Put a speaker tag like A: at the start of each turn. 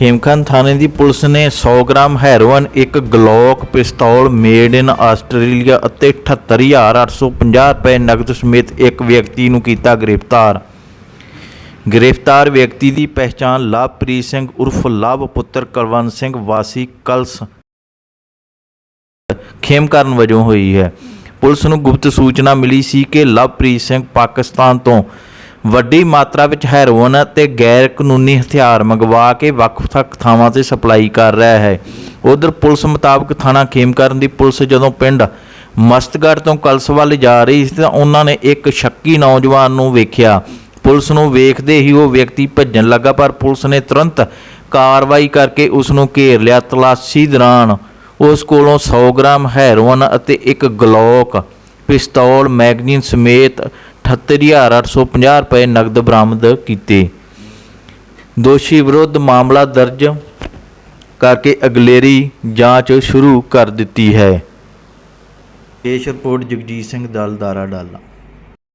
A: ਖੇਮਖਾਨ ਥਾਣੇ ਦੀ ਪੁਲਿਸ ਨੇ 100 gram heroin, ਇੱਕ ਗਲੋਕ ਪਿਸਤੌਲ, ਮੇਡ ਇਨ ਆਸਟ੍ਰੇਲੀਆ ਅਤੇ 78850 ਰੁਪਏ ਨਕਦ ਸਮੇਤ ਇੱਕ ਵਿਅਕਤੀ ਨੂੰ ਕੀਤਾ ਗ੍ਰਿਫਤਾਰ। ਗ੍ਰਿਫਤਾਰ ਵਿਅਕਤੀ ਦੀ ਪਹਿਚਾਣ ਲਵਪ੍ਰੀਤ ਸਿੰਘ ਉਰਫ ਲਵ ਪੁੱਤਰ ਕੁਲਵੰਤ ਸਿੰਘ ਵਾਸੀ ਕਲਸ ਖੇਮਕਰਨ ਵਜੋਂ ਹੋਈ ਹੈ। ਪੁਲਿਸ ਨੂੰ ਗੁਪਤ ਸੂਚਨਾ ਮਿਲੀ ਸੀ ਕਿ ਲਵਪ੍ਰੀਤ ਸਿੰਘ ਪਾਕਿਸਤਾਨ ਤੋਂ ਵੱਡੀ ਮਾਤਰਾ ਵਿੱਚ ਹੈਰੋਇਨ ਅਤੇ ਗੈਰ ਕਾਨੂੰਨੀ ਹਥਿਆਰ ਮੰਗਵਾ ਕੇ ਵੱਖ-ਵੱਖ ਥਾਵਾਂ ਤੇ ਸਪਲਾਈ ਕਰ ਰਿਹਾ ਹੈ। ਉਧਰ ਪੁਲਿਸ ਮੁਤਾਬਕ ਥਾਣਾ ਖੇਮਕਰਨ ਦੀ ਪੁਲਿਸ ਜਦੋਂ ਪਿੰਡ ਮਸਤਗੜ੍ਹ ਤੋਂ ਕਲਸ ਵੱਲ ਜਾ ਰਹੀ ਸੀ ਤਾਂ ਉਹਨਾਂ ਨੇ ਇੱਕ ਸ਼ੱਕੀ ਨੌਜਵਾਨ ਨੂੰ ਵੇਖਿਆ। ਪੁਲਿਸ ਨੂੰ ਵੇਖਦੇ ਹੀ ਉਹ ਵਿਅਕਤੀ ਭੱਜਣ ਲੱਗਾ, ਪਰ ਪੁਲਿਸ ਨੇ ਤੁਰੰਤ ਕਾਰਵਾਈ ਕਰਕੇ ਉਸ ਨੂੰ ਘੇਰ ਲਿਆ। ਤਲਾਸ਼ੀ ਦੌਰਾਨ ਉਸ ਕੋਲੋਂ 100 ਗ੍ਰਾਮ ਹੈਰੋਇਨ ਅਤੇ ਇੱਕ ਗਲੋਕ ਪਿਸਤੌਲ, ਮੈਗਜ਼ੀਨ ਸਮੇਤ 78850 ਰੁਪਏ ਨਕਦ ਬਰਾਮਦ ਕੀਤੇ। ਦੋਸ਼ੀ ਵਿਰੁੱਧ ਮਾਮਲਾ ਦਰਜ ਕਰਕੇ ਅਗਲੇਰੀ ਜਾਂਚ ਸ਼ੁਰੂ ਕਰ ਦਿੱਤੀ ਹੈ। ਪੇਸ਼ ਰਿਪੋਰਟ ਜਗਜੀਤ ਸਿੰਘ ਦਲ, ਦਾਰਾ ਡਾਲਾ।